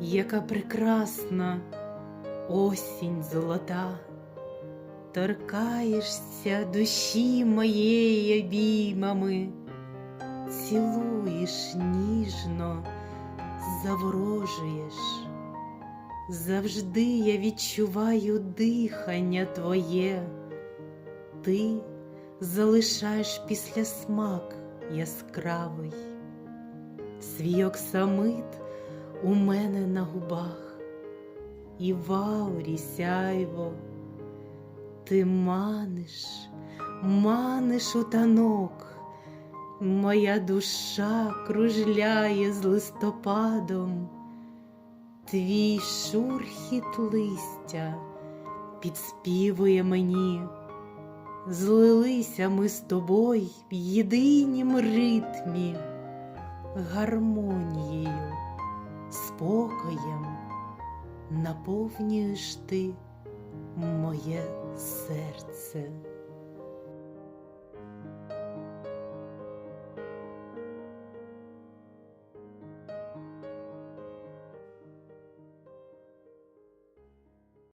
яка прекрасна осінь золота, торкаєшся душі моєї обіймами, цілуєш ніжно, заворожуєш. Завжди я відчуваю дихання твоє, ти залишаєш після смак яскравий, свій оксамит у мене на губах, і в аурі сяйво, ти маниш, маниш у танок, моя душа кружляє з листопадом. Твій шурхіт листя підспівує мені, злилися ми з тобою в єдинім ритмі, гармонією, спокоєм наповнюєш ти моє серце.